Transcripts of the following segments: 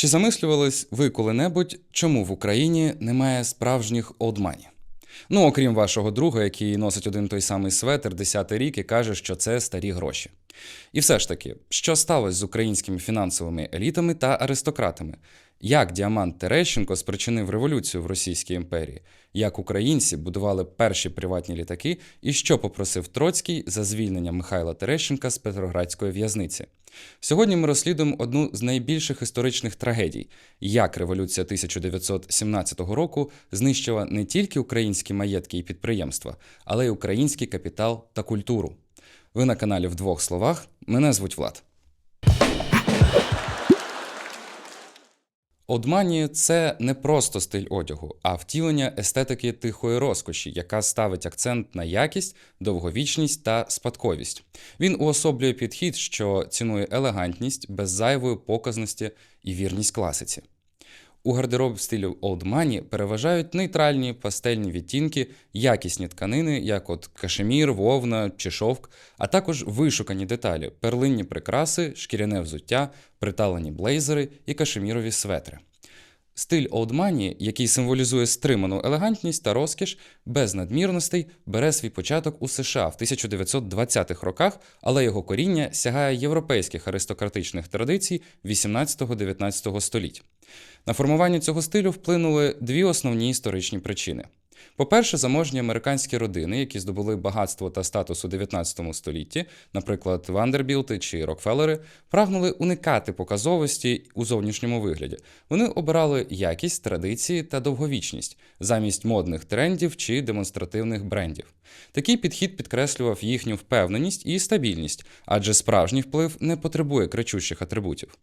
Чи замислювались ви коли-небудь, чому в Україні немає справжніх олдмані? Ну, окрім вашого друга, який носить один той самий светр десятий рік і каже, що це старі гроші. І все ж таки, що сталося з українськими фінансовими елітами та аристократами? Як діамант Терещенко спричинив революцію в Російській імперії? Як українці будували перші приватні літаки, і що попросив Троцький за звільнення Михайла Терещенка з Петроградської в'язниці? Сьогодні ми розслідуємо одну з найбільших історичних трагедій, як революція 1917 року знищила не тільки українські маєтки і підприємства, але й український капітал та культуру. Ви на каналі в двох словах. Мене звуть Влад. Одмані це не просто стиль одягу, а втілення естетики тихої розкоші, яка ставить акцент на якість, довговічність та спадковість. Він уособлює підхід, що цінує елегантність, без зайвої показності і вірність класиці. У гардероб в стилю Old Money переважають нейтральні пастельні відтінки, якісні тканини, як от кашемір, вовна чи шовк, а також вишукані деталі, перлинні прикраси, шкіряне взуття, приталені блейзери і кашемірові светри. Стиль Money, який символізує стриману елегантність та розкіш, без надмірностей, бере свій початок у США в 1920-х роках, але його коріння сягає європейських аристократичних традицій 18-19 століть. На формування цього стилю вплинули дві основні історичні причини. По-перше, заможні американські родини, які здобули багатство та статус у 19 столітті, наприклад, Вандербілти чи Рокфеллери, прагнули уникати показовості у зовнішньому вигляді. Вони обирали якість, традиції та довговічність замість модних трендів чи демонстративних брендів. Такий підхід підкреслював їхню впевненість і стабільність, адже справжній вплив не потребує кричущих атрибутів.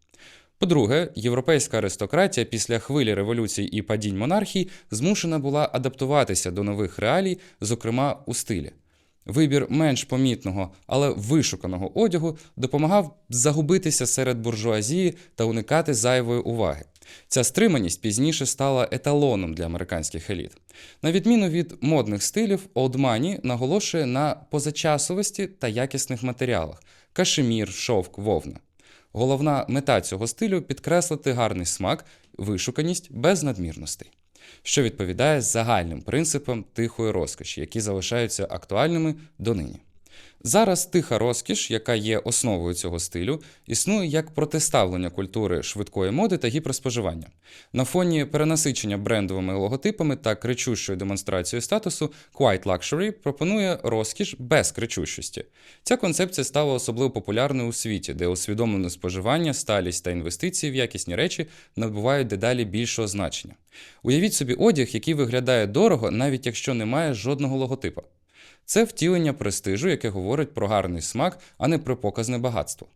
По-друге, європейська аристократія після хвилі революцій і падінь монархій змушена була адаптуватися до нових реалій, зокрема у стилі. Вибір менш помітного, але вишуканого одягу допомагав загубитися серед буржуазії та уникати зайвої уваги. Ця стриманість пізніше стала еталоном для американських еліт. На відміну від модних стилів, Money наголошує на позачасовості та якісних матеріалах кашемір, шовк, вовна. Головна мета цього стилю підкреслити гарний смак, вишуканість без надмірностей, що відповідає загальним принципам тихої розкоші, які залишаються актуальними донині. Зараз тиха розкіш, яка є основою цього стилю, існує як протиставлення культури швидкої моди та гіперспоживання. На фоні перенасичення брендовими логотипами та кричущою демонстрацією статусу Quiet Luxury пропонує розкіш без кричущості. Ця концепція стала особливо популярною у світі, де усвідомлене споживання, сталість та інвестиції в якісні речі набувають дедалі більшого значення. Уявіть собі одяг, який виглядає дорого, навіть якщо немає жодного логотипа. Це втілення престижу, яке говорить про гарний смак, а не про показне багатство.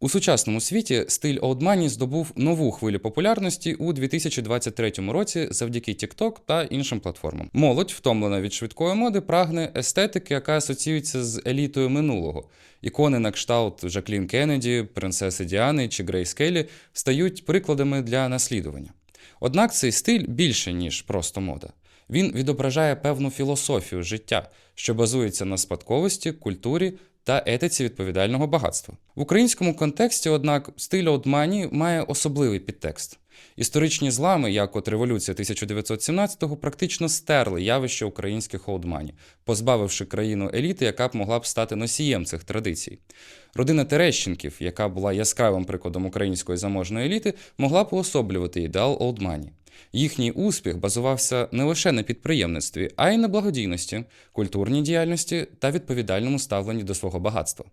У сучасному світі стиль Money здобув нову хвилю популярності у 2023 році завдяки TikTok та іншим платформам. Молодь, втомлена від швидкої моди, прагне естетики, яка асоціюється з елітою минулого. Ікони на кшталт Жаклін Кеннеді, принцеси Діани чи Грейс Келлі стають прикладами для наслідування. Однак цей стиль більше, ніж просто мода. Він відображає певну філософію життя, що базується на спадковості, культурі та етиці відповідального багатства. В українському контексті, однак, стиль Money має особливий підтекст. Історичні злами, як от революція 1917-го, практично стерли явище українських Money, позбавивши країну еліти, яка б могла б стати носієм цих традицій. Родина Терещенків, яка була яскравим прикладом української заможної еліти, могла б уособлювати ідеал Money. Їхній успіх базувався не лише на підприємництві, а й на благодійності, культурній діяльності та відповідальному ставленні до свого багатства.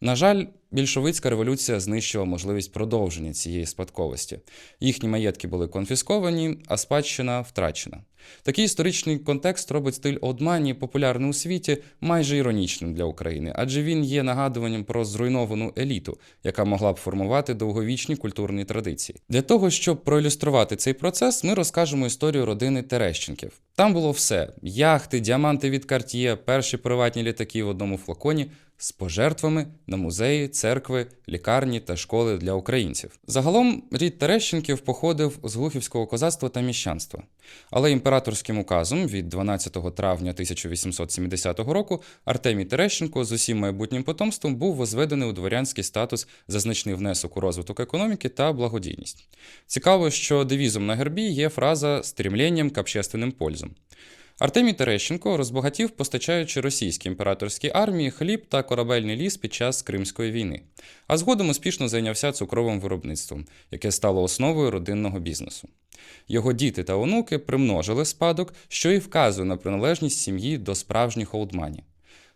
На жаль, більшовицька революція знищила можливість продовження цієї спадковості. Їхні маєтки були конфісковані, а спадщина втрачена. Такий історичний контекст робить стиль Одмані популярний у світі майже іронічним для України, адже він є нагадуванням про зруйновану еліту, яка могла б формувати довговічні культурні традиції. Для того, щоб проілюструвати цей процес, ми розкажемо історію родини Терещенків. Там було все: яхти, діаманти від Cartier, перші приватні літаки в одному флаконі, з пожертвами на музеї, церкви, лікарні та школи для українців. Загалом рід Терещенків походив з глухівського козацтва та міщанства. Але імператорським указом від 12 травня 1870 року Артемій Терещенко з усім майбутнім потомством був возведений у дворянський статус за значний внесок у розвиток економіки та благодійність. Цікаво, що девізом на гербі є фраза «стрімленням к общественним пользам. Артемій Терещенко розбагатів, постачаючи російській імператорській армії хліб та корабельний ліс під час Кримської війни, а згодом успішно зайнявся цукровим виробництвом, яке стало основою родинного бізнесу. Його діти та онуки примножили спадок, що і вказує на приналежність сім'ї до справжніх олдманів.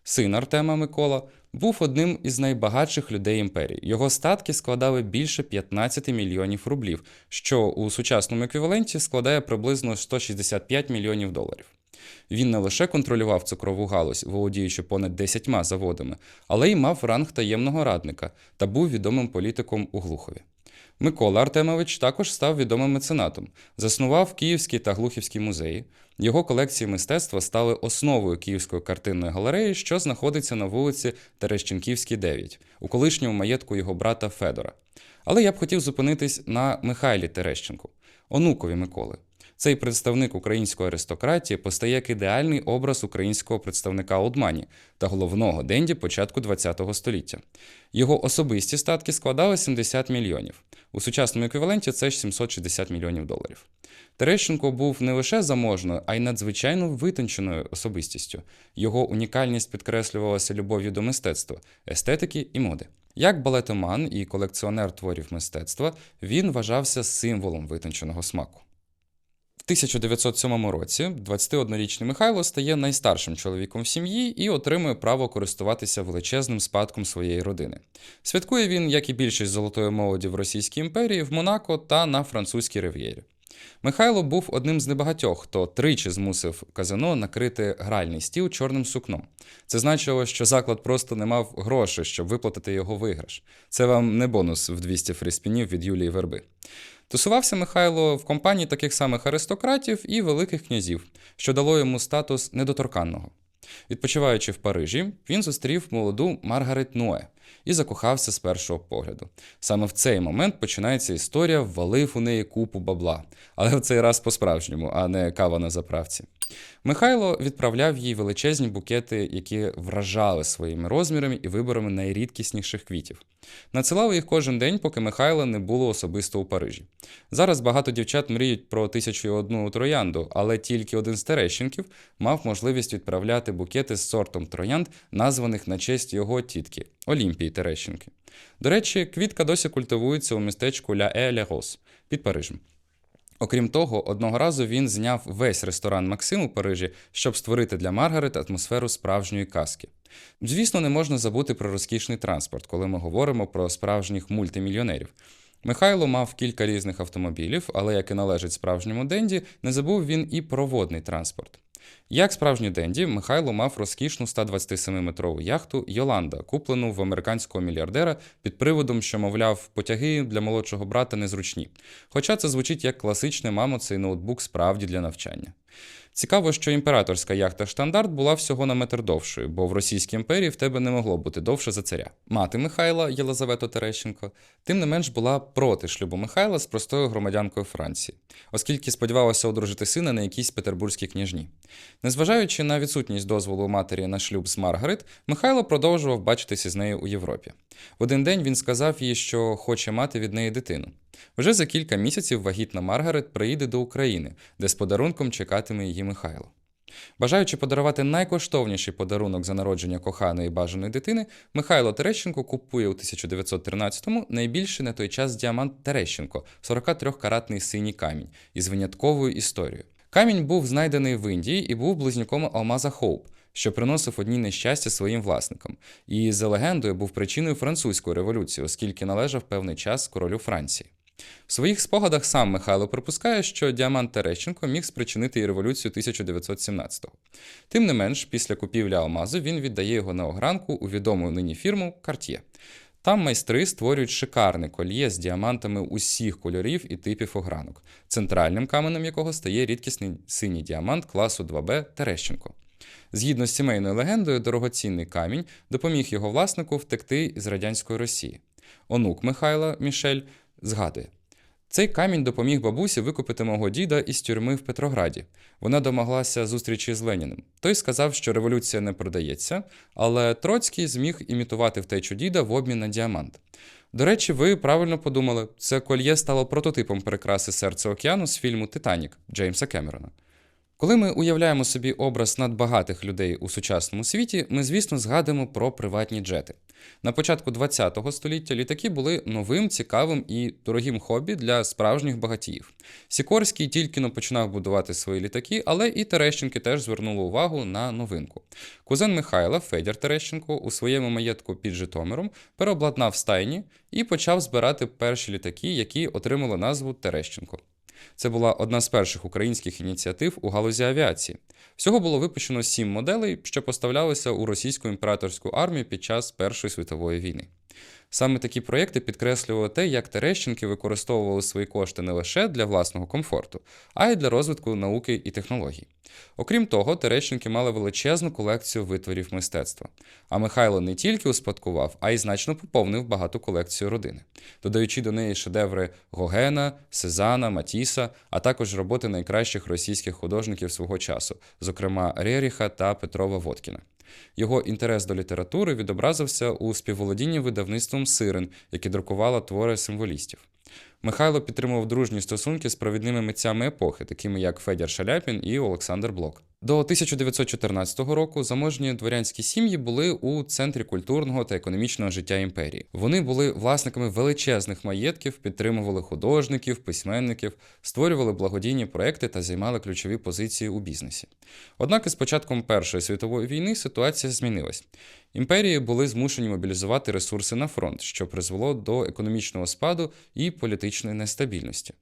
Син Артема Микола був одним із найбагатших людей імперії. Його статки складали більше 15 мільйонів рублів, що у сучасному еквіваленті складає приблизно 165 мільйонів доларів. Він не лише контролював цукрову галузь, володіючи понад 10 заводами, але й мав ранг таємного радника та був відомим політиком у Глухові. Микола Артемович також став відомим меценатом, заснував Київський та Глухівський музеї. Його колекції мистецтва стали основою Київської картинної галереї, що знаходиться на вулиці Терещенківській, 9, у колишньому маєтку його брата Федора. Але я б хотів зупинитись на Михайлі Терещенку, онукові Миколи. Цей представник української аристократії постає як ідеальний образ українського представника Олдмані та головного денді початку ХХ століття. Його особисті статки складали 70 мільйонів. У сучасному еквіваленті це ж 760 мільйонів доларів. Терещенко був не лише заможною, а й надзвичайно витонченою особистістю. Його унікальність підкреслювалася любов'ю до мистецтва, естетики і моди. Як балетоман і колекціонер творів мистецтва, він вважався символом витонченого смаку. В 1907 році 21-річний Михайло стає найстаршим чоловіком в сім'ї і отримує право користуватися величезним спадком своєї родини. Святкує він, як і більшість золотої молоді в Російській імперії, в Монако та на французькій рив'єрі. Михайло був одним з небагатьох, хто тричі змусив казино накрити гральний стіл чорним сукном. Це значило, що заклад просто не мав грошей, щоб виплатити його виграш. Це вам не бонус в 200 фріспінів від Юлії Верби. Тусувався Михайло в компанії таких самих аристократів і великих князів, що дало йому статус недоторканного. Відпочиваючи в Парижі, він зустрів молоду Маргарет Ноe і закохався з першого погляду. Саме в цей момент починається історія, ввалив у неї купу бабла, але в цей раз по-справжньому, а не кава на заправці. Михайло відправляв їй величезні букети, які вражали своїми розмірами і виборами найрідкісніших квітів. Надсилали їх кожен день, поки Михайла не було особисто у Парижі. Зараз багато дівчат мріють про тисячу і одну троянду, але тільки один з Терещенків мав можливість відправляти букети з сортом троянд, названих на честь його тітки Олімпії Терещенки. До речі, квітка досі культивується у містечку Ля Е Ля Рос під Парижем. Окрім того, одного разу він зняв весь ресторан Максим у Парижі, щоб створити для Маргарет атмосферу справжньої казки. Звісно, не можна забути про розкішний транспорт, коли ми говоримо про справжніх мультимільйонерів. Михайло мав кілька різних автомобілів, але, як і належить справжньому денді, не забув він і про водний транспорт. Як справжній Денді, Михайло мав розкішну 127-метрову яхту Йоланда, куплену в американського мільярдера під приводом, що, мовляв, потяги для молодшого брата незручні. Хоча це звучить як класичне мамо, цей ноутбук справді для навчання. Цікаво, що імператорська яхта штандарт була всього на метр довшою, бо в Російській імперії в тебе не могло бути довше за царя. Мати Михайла Єлизавета Терещенко, тим не менш була проти шлюбу Михайла з простою громадянкою Франції, оскільки сподівалася одружити сина на якійсь петербурзькій княжні. Незважаючи на відсутність дозволу матері на шлюб з Маргарет, Михайло продовжував бачитися з нею у Європі. В один день він сказав їй, що хоче мати від неї дитину. Вже за кілька місяців вагітна Маргарет приїде до України, де з подарунком чекатиме її Михайло. Бажаючи подарувати найкоштовніший подарунок за народження коханої бажаної дитини, Михайло Терещенко купує у 1913-му найбільший на той час діамант Терещенко 43-каратний синій камінь із винятковою історією. Камінь був знайдений в Індії і був близнюком Алмаза Хоуп, що приносив одні нещастя своїм власникам, і за легендою був причиною французької революції, оскільки належав певний час королю Франції. В своїх спогадах сам Михайло припускає, що діамант Терещенко міг спричинити і революцію 1917-го. Тим не менш, після купівлі алмазу він віддає його на огранку у відому нині фірму Cartier. Там майстри створюють шикарне кольє з діамантами усіх кольорів і типів огранок, центральним каменем якого стає рідкісний синій діамант класу 2Б Терещенко. Згідно з сімейною легендою, дорогоцінний камінь допоміг його власнику втекти з радянської Росії. Онук Михайла Мішель згадує. Цей камінь допоміг бабусі викупити мого діда із тюрми в Петрограді. Вона домоглася зустрічі з Леніним. Той сказав, що революція не продається, але Троцький зміг імітувати втечу діда в обмін на діамант. До речі, ви правильно подумали, це кольє стало прототипом прикраси серця океану з фільму Титанік Джеймса Кемерона. Коли ми уявляємо собі образ надбагатих людей у сучасному світі, ми, звісно, згадуємо про приватні джети. На початку ХХ століття літаки були новим, цікавим і дорогим хобі для справжніх багатіїв. Сікорський тільки но починав будувати свої літаки, але і Терещенки теж звернули увагу на новинку. Кузен Михайла, Федір Терещенко, у своєму маєтку під Житомиром переобладнав стайні і почав збирати перші літаки, які отримали назву Терещенко. Це була одна з перших українських ініціатив у галузі авіації. Всього було випущено сім моделей, що поставлялися у російську імператорську армію під час Першої світової війни. Саме такі проєкти підкреслювали те, як Терещенки використовували свої кошти не лише для власного комфорту, а й для розвитку науки і технологій. Окрім того, Терещенки мали величезну колекцію витворів мистецтва. А Михайло не тільки успадкував, а й значно поповнив багату колекцію родини, додаючи до неї шедеври Гогена, Сезана, Матіса, а також роботи найкращих російських художників свого часу, зокрема Реріха та Петрова Водкіна. Його інтерес до літератури відобразився у співволодінні видавництвом Сирен, яке друкувало твори символістів. Михайло підтримував дружні стосунки з провідними митцями епохи, такими як Федір Шаляпін і Олександр Блок. До 1914 року заможні дворянські сім'ї були у центрі культурного та економічного життя імперії. Вони були власниками величезних маєтків, підтримували художників, письменників, створювали благодійні проекти та займали ключові позиції у бізнесі. Однак із початком Першої світової війни ситуація змінилась. Імперії були змушені мобілізувати ресурси на фронт, що призвело до економічного спаду і політичної нестабільності.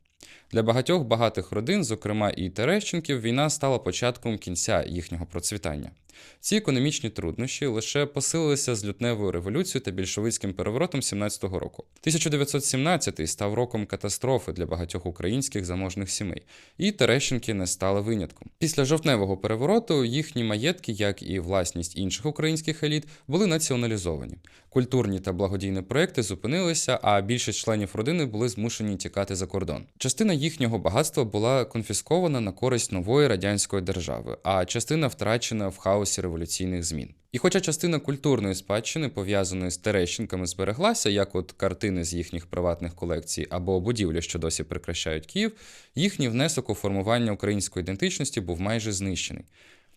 Для багатьох багатих родин, зокрема і Терещенків, війна стала початком кінця їхнього процвітання. Ці економічні труднощі лише посилилися з лютневою революцією та більшовицьким переворотом 17-го року. 1917 став роком катастрофи для багатьох українських заможних сімей, і Терещенки не стали винятком. Після жовтневого перевороту їхні маєтки, як і власність інших українських еліт, були націоналізовані. Культурні та благодійні проекти зупинилися, а більшість членів родини були змушені тікати за кордон. Частина їхнього багатства була конфіскована на користь нової радянської держави, а частина втрачена в хаосі революційних змін. І хоча частина культурної спадщини, пов'язаної з Терещенками, збереглася, як от картини з їхніх приватних колекцій або будівлі, що досі прикрашають Київ, їхній внесок у формування української ідентичності був майже знищений.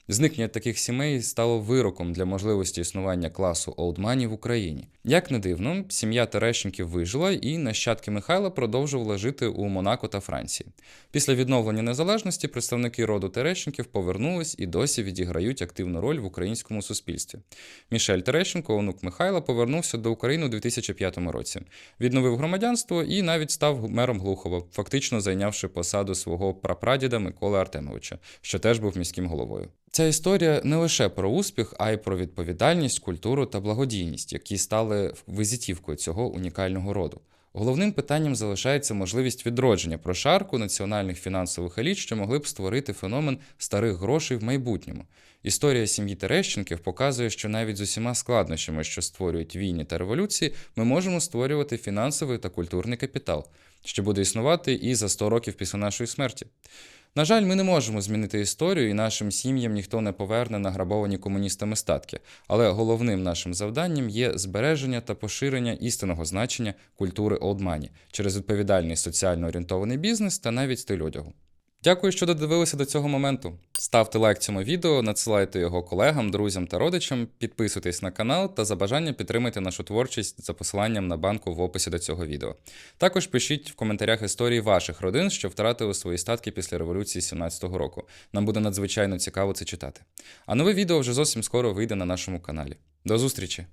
Зникнення таких сімей стало вироком для можливості існування класу олдманів в Україні. Як не дивно, сім'я Терещенків вижила, і нащадки Михайла продовжували жити у Монако та Франції. Після відновлення незалежності представники роду Терещенків повернулись і досі відіграють активну роль в українському суспільстві. Мішель Терещенко, онук Михайла, повернувся до України у 2005 році, відновив громадянство і навіть став мером Глухова, фактично зайнявши посаду свого прапрадіда Миколи Артемовича, що теж був міським головою. Ця історія не лише про успіх, а й про відповідальність, культуру та благодійність, які стали визитівкою цього унікального роду. Головним питанням залишається можливість відродження прошарку національних фінансових еліт, що могли б створити феномен старих грошей в майбутньому. Історія сім'ї Терещенків показує, що навіть з усіма складнощами, що створюють війни та революції, ми можемо створювати фінансовий та культурний капітал, що буде існувати і за 100 років після нашої смерті. На жаль, ми не можемо змінити історію, і нашим сім'ям ніхто не поверне награбовані комуністами статки. Але головним нашим завданням є збереження та поширення істинного значення культури олдмані через відповідальний соціально орієнтований бізнес та навіть стиль одягу. Дякую, що додивилися до цього моменту. Ставте лайк цьому відео, надсилайте його колегам, друзям та родичам, підписуйтесь на канал та за бажання підтримайте нашу творчість за посиланням на банку в описі до цього відео. Також пишіть в коментарях історії ваших родин, що втратили свої статки після революції 17-го року. Нам буде надзвичайно цікаво це читати. А нове відео вже зовсім скоро вийде на нашому каналі. До зустрічі!